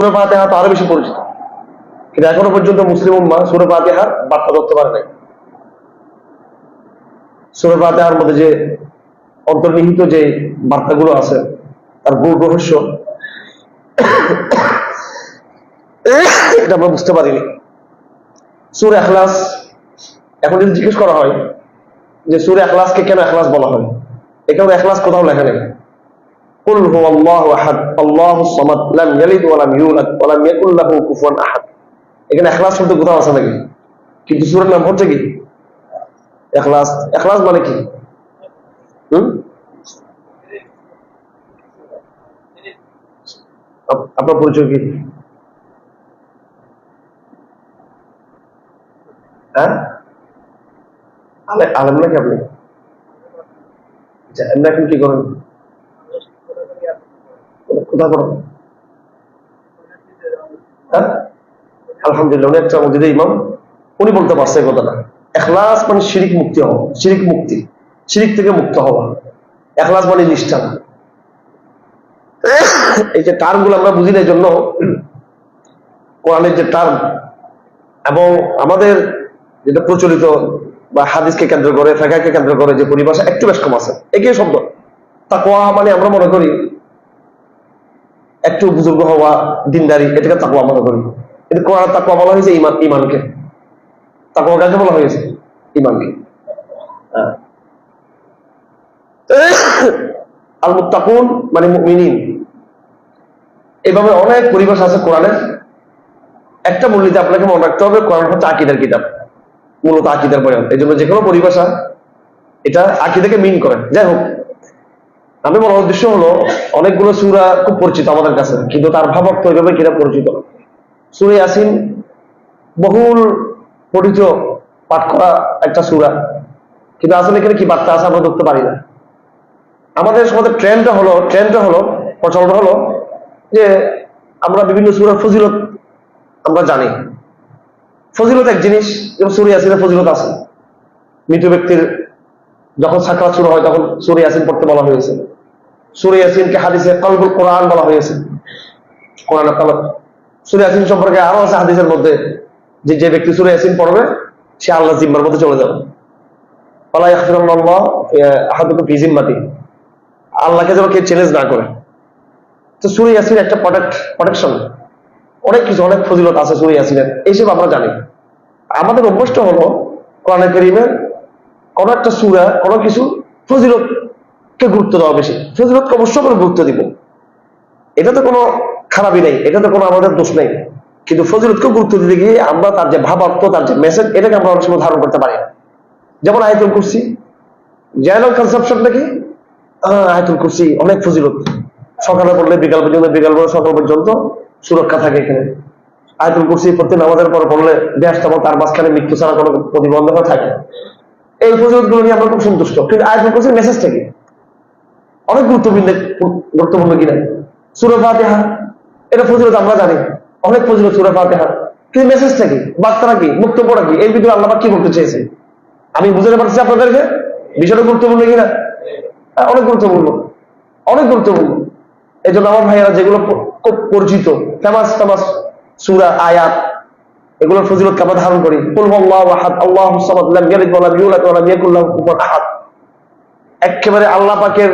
সুরে ফাতেহা তো আরও বেশি পরিচিত। কিন্তু এখনও পর্যন্ত মুসলিম উম্মা সুরে ফাতেহার বার্তা ধরতে পারে নাই। সুরে ফাতেহার মধ্যে যে অন্তর্নিহিত যে বার্তাগুলো আছে, তার গূঢ় রহস্য, এটা আমরা বুঝতে পারিনি। সুর এখলাস এখন যদি জিজ্ঞেস করা হয় যে সুর এখলাসকে কেন এখলাস বলা হয়? এখানে এখলাস কোথাও লেখা নেই। কুল হু আল্লাহ আহাদ, আল্লাহ সমাদ, লাম ইয়ালিদ ওয়া লাম ইউলাদ, ওয়া লাম ইয়াকুল লাহু কুফুয়ান আহাদ। এখানে ইখলাস শব্দ কোথাও আছে নাকি? কিন্তু সূরার নাম হচ্ছে কি? ইখলাস ইখলাস মানে কি? হুম? আপনার পরিচয় কি? হ্যাঁ? আলেম নাকি আপনি? আচ্ছা, এমনি এখন কি করেন? কোথায় হ্যাঁ? আলহামদুলিল্লাহ উনি একটা মসজিদে ইমাম। উনি বলতে পারছে এই কথাটা। এখলাস মানে শিরিক মুক্তি হওয়া, শিরিক মুক্তি। শিরিক থেকে মুক্ত হওয়া। এখলাস মানে নিষ্ঠা। এই যে টার্মগুলো আমরা বুঝি না জন্য কোরআনের যে টার্ম এবং আমাদের যেটা প্রচলিত বা হাদিসকে কেন্দ্র করে ফেকাকে কেন্দ্র করে যে পরিভাষা একটু বেশ কম আছে। একই শব্দ। তাকওয়া মানে আমরা মনে করি একটু বুজুর্গ হওয়া, দিনদারি, এটাকে তাকওয়া মনে করি। কিন্তু কোরআন তাকওয়া বলা হয়েছে ইমান, ইমানকে। তাকওয়া কাকে বলা হয়েছে? ইমানকে। হ্যাঁ। আল মুত্তাকুন মানে মুমিনিন। এভাবে অনেক পরিবেশ আছে কোরআনের। একটা মূলনীতি আপনাকে মনে রাখতে হবে, কোরআন হচ্ছে আকিদার কিতাব। মূলত আকিদার বয়ান। এই জন্য যে কোনো পরিভাষা এটা আকিদাকে মিন করে। যাই হোক আমি বলার উদ্দেশ্য হলো অনেকগুলো সুরা খুব পরিচিত আমাদের কাছে, কিন্তু তার ভাবার্থ ওইভাবে কিনা পরিচিত। সুরে ইয়াসিন বহুল পঠিত পাঠ করা একটা সুরা, কিন্তু আসলে এখানে কি বার্তা আছে আমরা ধরতে পারি না। আমাদের সমাজের ট্রেন্ডটা হলো ট্রেন্ডটা হলো প্রচলন হলো যে আমরা বিভিন্ন সুরার ফজিলত আমরা জানি। ফজিলত এক জিনিস, যেমন সুরে ইয়াসিনের ফজিলত আছে। মৃত ব্যক্তির যখন সাকরাত শুরু হয়, তখন সুরে ইয়াসিন পড়তে বলা হয়েছে। সুরে ইয়াসিনকে হাদিসে কলবুল কোরআন বলা হয়েছে। কোরআন কলব। সুরে ইয়াসিন সম্পর্কে আরও আছে হাদিসের মধ্যে যে যে ব্যক্তি সুরে ইয়াসিন পড়বে, সে আল্লাহ জিম্মার মধ্যে চলে যাবে। আহাদুকুম ফি জিম্মাতি। আল্লাহকে যেন কেউ চ্যালেঞ্জ না করে। তো সুরে ইয়াসিন একটা প্রোটেক্ট প্রোটেকশন অনেক কিছু, অনেক ফজিলত আছে সুরে ইয়াসিনের। এইসব আমরা জানি। আমাদের অভ্যস্ত হলো কোরআন করিমের কোন একটা সুরা, কোন কিছু ফজিলতকে গুরুত্ব দেওয়া বেশি? ফজিলতকে অবশ্যই করে গুরুত্ব দিব। এটা তো কোনো খারাপই নেই এটা তো কোনো আমাদের দোষ নেই। কিন্তু ফজিলতকে গুরুত্ব দিতে গিয়ে আমরা তার যে ভাবার্থ তার যে মেসেজ এটাকে আমরা অনেক সময় ধারণ করতে পারি না। যেমন আয়তুল কুরসি। জেনারেল কনসেপশনটা কি? আহ, আয়তুল কুরসি অনেক ফজিলত। সকালে পড়লে বিকাল পর্যন্ত বিকাল পরে সকাল পর্যন্ত সুরক্ষা থাকে এখানে। আয়তুল কুরসি প্রতি নামাজের পর পড়লে দেশ তখন তার মাঝখানে মৃত্যু ছাড়া কোনো প্রতিবন্ধক থাকে। এই ফজিলতগুলো নিয়ে আমরা খুব সন্তুষ্ট। কিন্তু আয়তুল কুরসির মেসেজটা কি? অনেক গুরুত্বপূর্ণ গুরুত্বপূর্ণ কিনা সুরে ফাতেহা এটা ফজিলত আমরা জানি। অনেক ফজিলত সুরে ফাতেহা। কিন্তু মেসেজটা কি? বার্তাটা কি? বক্তব্যটা কি? এই ভিতরে আল্লাহ কি বলতে চেয়েছে? আমি বুঝতে পারছি আপনাদেরকে? বিষয়টা গুরুত্বপূর্ণ কিনা হ্যাঁ, অনেক গুরুত্বপূর্ণ। অনেক গুরুত্বপূর্ণ। এই জন্য আমার ভাইয়েরা যেগুলো খুব পরিচিত ফেমাস ফেমাস সুরা আয়াত এগুলোর ফজিলতকে আমরা ধারণ করি। আল্লাহু একেবারে আল্লাহ পাকের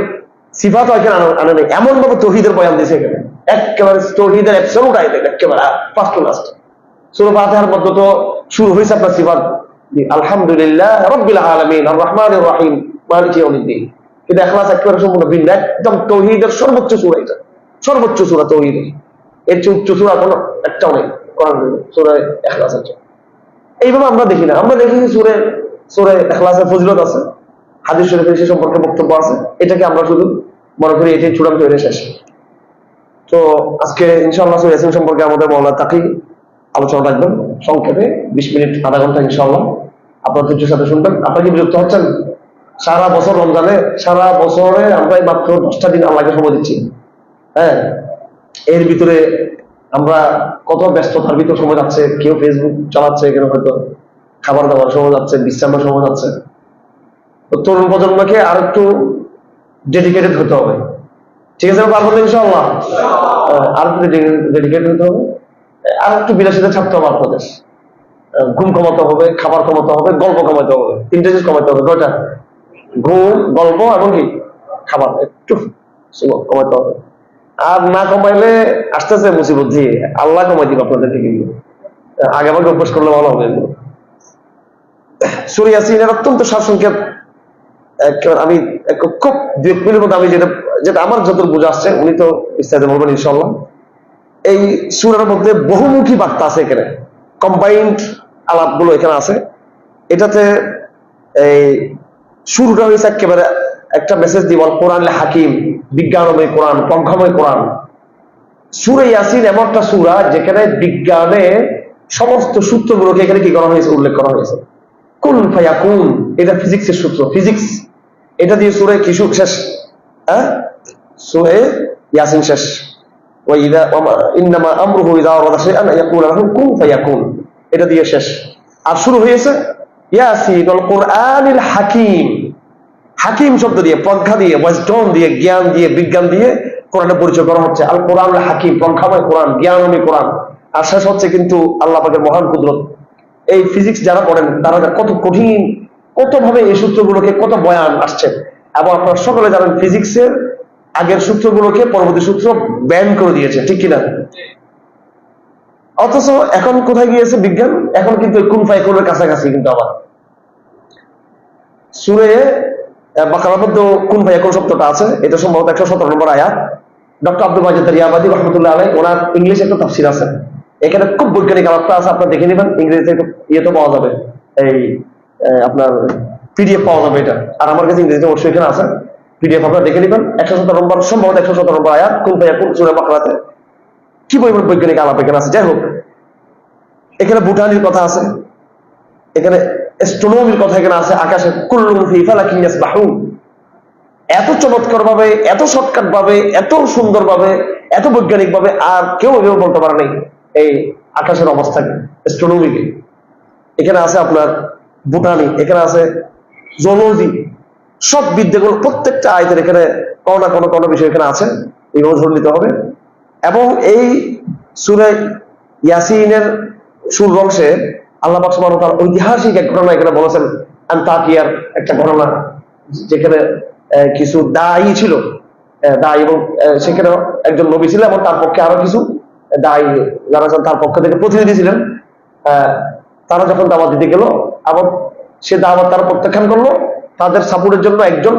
সিফাত এখানে আনা- নেই। এমন ভাবে তৌহিদের বয়ান দিয়েছে এখানে। একেবারে তৌহিদের এটা একেবারে ফার্স্ট টু লাস্ট মধ্যে তো শুরু আপনার সিফাত। আলহামদুলিল্লাহ রাব্বিল আলামিন, আর রহমানির রহিম, মালিকি ইয়াউমিদ্দিন। কিন্তু এখলাস একেবারে সম্পূর্ণ ভিন্ন। একদম তৌহিদের সর্বোচ্চ সূরা এটা। সর্বোচ্চ এর চেয়ে উচ্চ কোনো, একটাও নেই। কোরআন সূরা এখলাস আছে। এইভাবে আমরা দেখি না। আমরা দেখি সুরে সুরে এখলাসের ফজিলত আছে। হাদিস শরীফের সে সম্পর্কে বক্তব্য আছে। এটাকে আমরা শুধু মনে করি এটি চূড়ান্ত হয়ে শেষ। তো আজকে ইনশাল্লাহ ইয়াসিন সম্পর্কে আমাদের মৌলা তাকি আলোচনা রাখবেন। সংক্ষেপে বিশ মিনিট, আধা ঘণ্টা ইনশাআল্লাহ। আপনার ধৈর্যের সাথে শুনবেন। আপনার কি বিরক্ত হচ্ছেন? সারা বছর রমজানে, সারা বছরে আমরা মাত্র দশটা দিন আল্লাহকে সময় দিচ্ছি। হ্যাঁ? এর ভিতরে আমরা কত ব্যস্ততার ভিতর সময় যাচ্ছে, কেউ ফেসবুক চালাচ্ছে এখানে হয়তো, খাবার দাবার সময় যাচ্ছে, বিশ্রামের সময় যাচ্ছে। তরুণ প্রজন্মকে আর একটু ডেডিকেটেড হতে হবে। ঠিক আছে পারব তো ইনশাল্লাহ আর ডেডিকেটেড হতে হবে। আর একটু বিলাসিতা ছাড়তে হবে আপনাদের ঘুম কমাতে হবে, খাবার কমাতে হবে, গল্প কমাতে হবে তিনটে জিনিস কমাতে হবে, কয়টা? ঘুম, গল্প এবং কি? খাবার, একটু কমাতে হবে। আর না কমাইলে আসতেছে মুসিবত দিয়ে, আল্লাহ কমাই দিব আপনাদের থেকে আগে আগে অভ্যাস করলে ভালো হবে এগুলো। সুরিয়াসিনের অত্যন্ত সারসংক্ষেপ আমি খুব দু মধ্যে আমি যেটা যেটা আমার যত বুঝে আসছে, উনি তো বিস্তারিত বলবেন ইনশাল্লাহ এই সুরের মধ্যে বহুমুখী বার্তা আছে এখানে। কম্বাইন্ড আলাপগুলো এখানে আছে। এটাতে এই শুরুটা হয়েছে একেবারে একটা মেসেজ দিব, কোরআন হাকিম, বিজ্ঞানময় কোরআন, পঙ্খাময় কোরআন। সুরে ইয়াসিন এমন একটা সুরা যেখানে বিজ্ঞানে সমস্ত সূত্রগুলোকে এখানে কি করা হয়েছে, উল্লেখ করা হয়েছে। কুন ফায়াকুন? এটা সূত্র ফিজিক্স এটা দিয়ে সুরে কি সু- শেষ। হ্যাঁ? সুরে ইয়াসিন শেষ। ইন্নামা আমরুহু ইযা আরাদা শাইআন আন ইয়াকুলা লাহু কুন ফায়াকুন। এটা দিয়ে শেষ। আর শুরু হয়েছে হাকিম। হাকিম শব্দ দিয়ে, প্রজ্ঞা দিয়ে ওয়াজডম দিয়ে, জ্ঞান দিয়ে, বিজ্ঞান দিয়ে কোরআনের পরিচয় করা হচ্ছে। আল কোরআন হাকিম প্রজ্ঞাময় কোরআন, জ্ঞানময় কোরআন। আর শেষ হচ্ছে কিন্তু আল্লাহ পাকের মহান কুদরত। এই ফিজিক্স যারা পড়েন, তারা কত কঠিন কত ভাবে এই সূত্রগুলোকে কত বয়ান আসছে। এবং আপনারা সকলে জানেন ফিজিক্সের আগের সূত্রগুলোকে পরবর্তী সূত্র ব্যান করে দিয়েছে, ঠিক কিনা? অথচ এখন কোথায় গিয়েছে বিজ্ঞান? এখন কিন্তু কোন ফাইকুলের কাছাকাছি কিন্তু আবার। সুরে মধ্যে কোন কোন শব্দটা আছে, এটা সম্ভবত একশো সতেরো নম্বর আয়াত। ডক্টর আব্দুল মাজিদ রিয়াবাদী রহমতুল্লাহ আলাই ওনার ইংলিশ একটা তাফসির আছে। এখানে খুব বৈজ্ঞানিক আলাপটা আছে, আপনার দেখে নেবেন, ইংরেজিতে একটু ইয়েতে পাওয়া যাবে, এই আপনার পিডিএফ পাওয়া যাবে এটা। আর আমার কাছে ইংরেজিতে অবশ্যই এখানে আছে পিডিএফ আপনারা দেখে নেবেন। একশো সতেরো নম্বর, সম্ভবত একশো সতেরো নম্বর আয়াত কোন ভাইয়া কোন সুরে বাকারাতে। কি পরিমাণ বৈজ্ঞানিক আলাপ এখানে আছে? যাই হোক, এখানে ভুটানির কথা আছে, এখানে অ্যাস্ট্রোনমির কথা এখানে আছে, আকাশে কুল্লুম ফি ফালাকিন ইয়াসবাহুন। এত চমৎকার ভাবে এত শর্টকাট ভাবে এত সুন্দর ভাবে এত বৈজ্ঞানিক ভাবে আর কেউ এভাবে বলতে পারে নাই। এই আকাশের অবস্থাকে অ্যাস্ট্রোনমিকে এখানে আছে আপনার ভুটানি এখানে আছে জলজি। সব বিদ্যাগুলো প্রত্যেকটা আয়তের এখানে কোনো না কোনো কোনো বিষয় এখানে আছে এইভাবে ধরে নিতে হবে। এবং এই সুরে ইয়াসিনের সুর বংশে আল্লাহ পাক সুবহানাহু ওয়া তাআলা ঐতিহাসিক এক ঘটনা এখানে বলেছেন, আন্তাকিয়ার একটা ঘটনা, যেখানে কিছু দায়ী ছিল। দায়ী এবং সেখানে একজন নবী ছিল এবং তার পক্ষে আরও কিছু দায়ী যারা তার পক্ষ থেকে প্রতিনিধি ছিলেন তারা যখন দাওয়াত দিতে গেল, আবার সে দাওয়াত তারা প্রত্যাখ্যান করল। তাদের সাপোর্টের জন্য একজন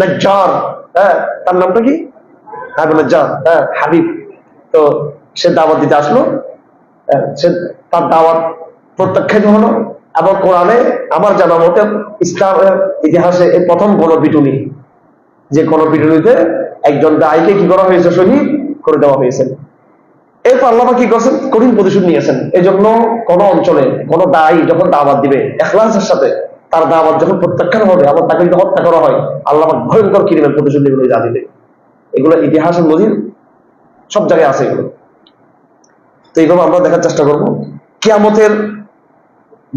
নাজ্জার হ্যাঁ তার নামটা কি? হাবিব নাজ্জার হ্যাঁ হাবিব। তো সে দাওয়াত দিতে আসলো। সে তার দাওয়াত প্রত্যাখ্যাত হলো। এবং কোরআনে আমার জানা মতে ইসলামের ইতিহাসে এই প্রথম গণপিটুনি যে গণপিটুনিতে একজন দায়ীকে কি করা হয়েছে শহীদ করে দেওয়া হয়েছে। এরপর আল্লাহ কি করছেন? কঠিন প্রতিশোধ নিয়েছেন। এই জন্য কোন অঞ্চলে, কোন দায়ী যখন দাওয়াত দিবে, এখলাসের সাথে তার দাওয়াত যখন প্রত্যাখ্যান হবে আবার তাকে যদি হত্যা করা হয়, আল্লাহ ভয়ঙ্কর কি নেবেন প্রতিশোধ নেবেন এই জাতিতে। এগুলো ইতিহাসের নদীর সব জায়গায় আছে এগুলো। তো এইভাবে আমরা দেখার চেষ্টা করব। কিয়ামতের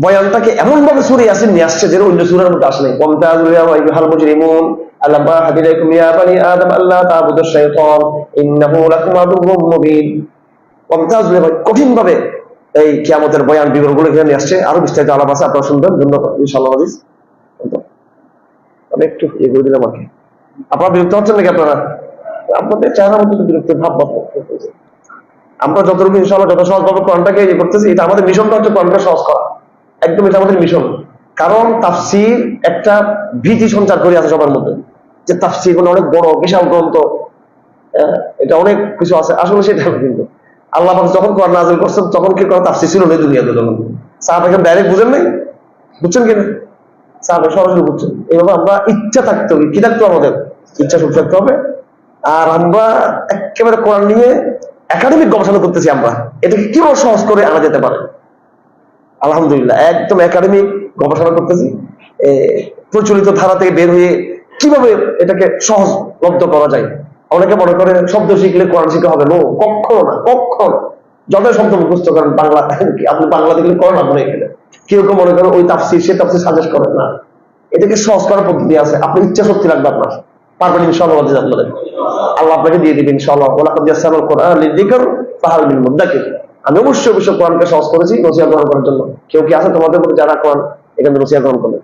বয়ানটাকে এমন ভাবে সুরে আসেন নিয়ে আসছে যেটা অন্য সুরের মধ্যে আসে নাই। ওয়ামতাজুল আইয়ুহাল মুজরিমুন আলাম ইয়া বানি আদম আল্লাহ তা'বুদুশ শাইতান, ইন্নাহু লাকুম আদুউম মুবিন। ওয়ামতাজুল কঠিন ভাবে এই কিয়ামতের বয়ান বিবরণগুলো এখানে নিয়ে আসছে। আরও বিস্তারিত আলাপ আছে আপনারা শুনবেন। ধন্যবাদ। ইনশাআল্লাহ হাদিস আমি একটু ইয়ে করে দিলাম আর আপনারা বিরক্ত হচ্ছেন নাকি আপনারা? আপনাদের চেহারা মতো বিরক্ত ভাব আমরা যতটুকু ইনশাআল্লাহ যত সহজ ভাবে কোরআনটাকে ইয়ে করতেছি। এটা আমাদের মিশনটা হচ্ছে কোরআনটা সহজ করা। একদম এটা আমাদের মিশন। কারণ তাফসির একটা ভীতি সঞ্চার করে আছে সবার মধ্যে। যে তাফসির মানে অনেক বড় বিশাল গ্রন্থ। আহ, এটা অনেক কিছু আছে। আসলে সেটা কিন্তু। আল্লাহ যখন কোরআন নাজিল করছেন, তখন কি কোনো তাফসির ছিল না দুনিয়াতে তখন? সাহাবা এখানে ডাইরেক্ট বুঝেন নাই? বুঝছেন কিনা? সাহাবা সরাসরি বুঝছেন। এইভাবে আমরা ইচ্ছা থাকতে হবে। কি থাকতে আমাদের? ইচ্ছা শক্তি থাকতে হবে। আর আমরা একেবারে কোরআন নিয়ে একাডেমিক গবেষণা করতেছি আমরা। এটাকে কীভাবে সহজ করে আনা যেতে পারে? আলহামদুলিল্লাহ, একদম একাডেমিক গবেষণা করতেছি। প্রচলিত ধারা থেকে বের হয়ে কীভাবে এটাকে সহজলব্ধ করা যায়? অনেকে মনে করে শব্দ শিখলে কোরআন শিখা হবে। নো কখনো না কখনো যত শব্দ মুখস্থ করেন, বাংলা আপনি বাংলা দেখলে করেন আপনি এখানে কেউ কেউ মনে করেন ওই তাফসির, সে তাফসির সাজেস্ট করেন না। এটাকে সহজ করার পদ্ধতি আছে। আপনার ইচ্ছা শক্তি লাগবে আপনার। পারবেন ইনশাআল্লাহ আপনাদের আল্লাহ আপনাকে দিয়ে দিবেন ইনশাআল্লাহ। ওলা কাদ ইয়াসসারুল কোরআন লিযিকর ফাহাল মিন মুদ্দাকির আমি অবশ্যই অবশ্যই কোরআনকে সহজ করেছি, নসিহত গ্রহণ করার জন্য। কেউ কি আছে তোমাদের মধ্যে যারা কোরআন, এখানে নসিহত গ্রহণ করবে